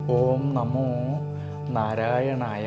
ഓം നമോ നാരായണായ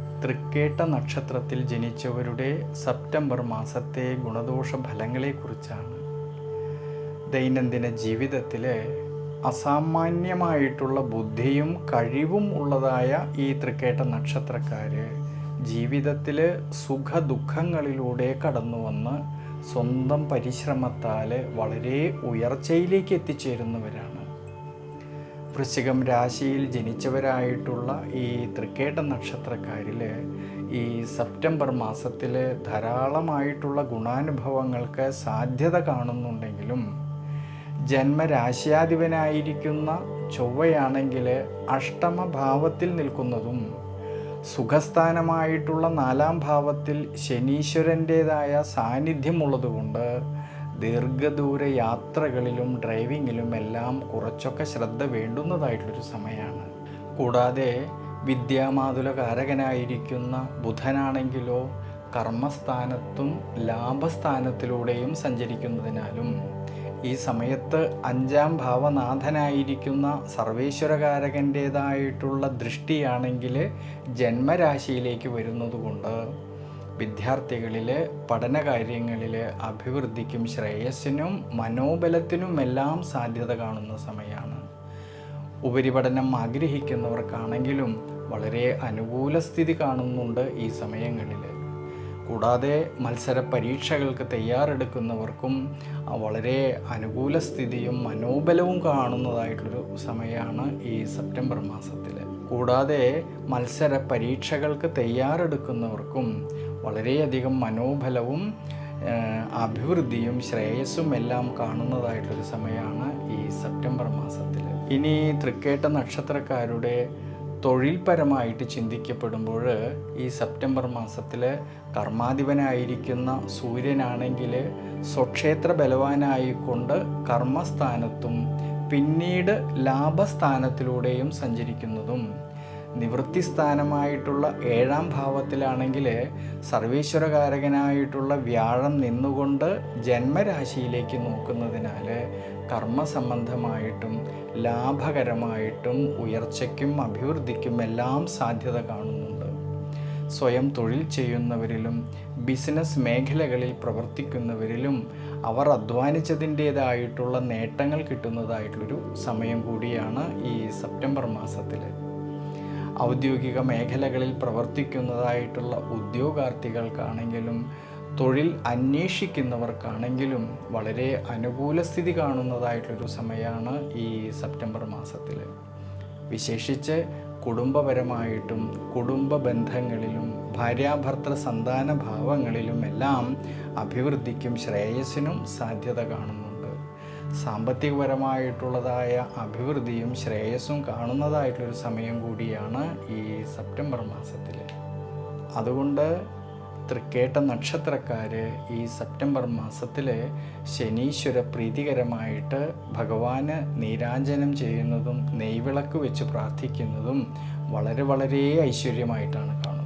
തൃക്കേട്ട നക്ഷത്രത്തിൽ ജനിച്ചവരുടെ സെപ്റ്റംബർ മാസത്തെ ഗുണദോഷ ഫലങ്ങളെക്കുറിച്ചാണ് ദൈനംദിന ജീവിതത്തിൽ അസാമാന്യമായിട്ടുള്ള ബുദ്ധിയും കഴിവും ഉള്ളതായ ഈ തൃക്കേട്ട നക്ഷത്രക്കാർ ജീവിതത്തിൽ സുഖ ദുഃഖങ്ങളിലൂടെ കടന്നു വന്ന് സ്വന്തം പരിശ്രമത്താൽ വളരെ ഉയർച്ചയിലേക്ക് എത്തിച്ചേരുന്നവരാണ്. വൃശ്ചികം രാശിയിൽ ജനിച്ചവരായിട്ടുള്ള ഈ തൃക്കേട്ട നക്ഷത്രക്കാരിൽ ഈ സെപ്റ്റംബർ മാസത്തിൽ ധാരാളമായിട്ടുള്ള ഗുണാനുഭവങ്ങൾക്ക് സാധ്യത കാണുന്നുണ്ടെങ്കിലും ജന്മരാശ്യാധിപനായിരിക്കുന്ന ചൊവ്വയാണെങ്കിൽ അഷ്ടമഭാവത്തിൽ നിൽക്കുന്നതും സുഖസ്ഥാനമായിട്ടുള്ള നാലാം ഭാവത്തിൽ ശനീശ്വരന്റേതായ സാന്നിധ്യമുള്ളതുകൊണ്ട് ദീർഘദൂര യാത്രകളിലും ഡ്രൈവിങ്ങിലും എല്ലാം കുറച്ചൊക്കെ ശ്രദ്ധ വേണ്ടുന്നതായിട്ടുള്ളൊരു സമയമാണ്. കൂടാതെ വിദ്യാമാതുലകാരകനായിരിക്കുന്ന ബുധനാണെങ്കിലോ കർമ്മസ്ഥാനത്തും ലാഭസ്ഥാനത്തിലൂടെയും സഞ്ചരിക്കുന്നതിനാലും ഈ സമയത്ത് അഞ്ചാം ഭാവനാഥനായിരിക്കുന്ന സർവേശ്വരകാരകന്റേതായിട്ടുള്ള ദൃഷ്ടിയാണെങ്കിൽ ജന്മരാശിയിലേക്ക് വരുന്നതുകൊണ്ട് വിദ്യാർത്ഥികളിൽ പഠനകാര്യങ്ങളിൽ അഭിവൃദ്ധിക്കും ശ്രേയസ്സിനും മനോബലത്തിനുമെല്ലാം സാധ്യത കാണുന്ന സമയമാണ് ഉപരിപഠനം ആഗ്രഹിക്കുന്നവർക്കാണെങ്കിലും വളരെ അനുകൂല സ്ഥിതി കാണുന്നുണ്ട് ഈ സമയങ്ങളിൽ കൂടാതെ മത്സര പരീക്ഷകൾക്ക് തയ്യാറെടുക്കുന്നവർക്കും വളരെ അനുകൂല സ്ഥിതിയും മനോബലവും കാണുന്നതായിട്ടുള്ളൊരു സമയമാണ് ഈ സെപ്റ്റംബർ മാസത്തിൽ കൂടാതെ മത്സര പരീക്ഷകൾക്ക് തയ്യാറെടുക്കുന്നവർക്കും വളരെയധികം മനോബലവും അഭിവൃദ്ധിയും ശ്രേയസ്സും എല്ലാം കാണുന്നതായിട്ടൊരു സമയമാണ് ഈ സെപ്റ്റംബർ മാസത്തിൽ ഇനി തൃക്കേട്ട നക്ഷത്രക്കാരുടെ തൊഴിൽപരമായിട്ട് ചിന്തിക്കപ്പെടുമ്പോൾ ഈ സെപ്റ്റംബർ മാസത്തിൽ കർമാധിപനായിരിക്കുന്ന സൂര്യനാണെങ്കിൽ സ്വക്ഷേത്ര ബലവാനായിക്കൊണ്ട് കർമ്മസ്ഥാനത്തും പിന്നീട് ലാഭസ്ഥാനത്തിലൂടെയും സഞ്ചരിക്കുന്നതും നിവൃത്തി സ്ഥാനമായിട്ടുള്ള ഏഴാം ഭാവത്തിലാണെങ്കിൽ സർവീശ്വരകാരകനായിട്ടുള്ള വ്യാഴം നിന്നുകൊണ്ട് ജന്മരാശിയിലേക്ക് നോക്കുന്നതിനാൽ കർമ്മസംബന്ധമായിട്ടും ലാഭകരമായിട്ടും ഉയർച്ചയ്ക്കും അഭിവൃദ്ധിക്കും എല്ലാം സാധ്യത കാണുന്നുണ്ട്. സ്വയം തൊഴിൽ ചെയ്യുന്നവരിലും ബിസിനസ് മേഖലകളിൽ പ്രവർത്തിക്കുന്നവരിലും അവർ അധ്വാനിച്ചതിന്റേതായിട്ടുള്ള നേട്ടങ്ങൾ കിട്ടുന്നതായിട്ടുള്ളൊരു സമയം കൂടിയാണ് ഈ സെപ്റ്റംബർ മാസത്തിൽ ഔദ്യോഗിക മേഖലകളിൽ പ്രവർത്തിക്കുന്നതായിട്ടുള്ള ഉദ്യോഗാർത്ഥികൾക്കാണെങ്കിലും തൊഴിൽ അന്വേഷിക്കുന്നവർക്കാണെങ്കിലും വളരെ അനുകൂല സ്ഥിതി കാണുന്നതായിട്ടൊരു സമയമാണ് ഈ സെപ്റ്റംബർ മാസത്തിൽ വിശേഷിച്ച് കുടുംബപരമായിട്ടും കുടുംബ ബന്ധങ്ങളിലും ഭാര്യാഭർത്തൃ സന്താന ഭാവങ്ങളിലും എല്ലാം അഭിവൃദ്ധിക്കും ശ്രേയസ്സിനും സാധ്യത കാണുന്നുണ്ട് സാമ്പത്തികപരമായിട്ടുള്ളതായ അഭിവൃദ്ധിയും ശ്രേയസ്സും കാണുന്നതായിട്ടുള്ളൊരു സമയം കൂടിയാണ് ഈ സെപ്റ്റംബർ മാസത്തിൽ അതുകൊണ്ട് തൃക്കേട്ട നക്ഷത്രക്കാർ ഈ സെപ്റ്റംബർ മാസത്തിൽ ശനീശ്വര പ്രീതികരമായിട്ട് ഭഗവാന് നീരാഞ്ജനം ചെയ്യുന്നതും നെയ്വിളക്ക് വെച്ച് പ്രാർത്ഥിക്കുന്നതും വളരെ വളരെ ഐശ്വര്യമായിട്ടാണ് കാണുന്നത്.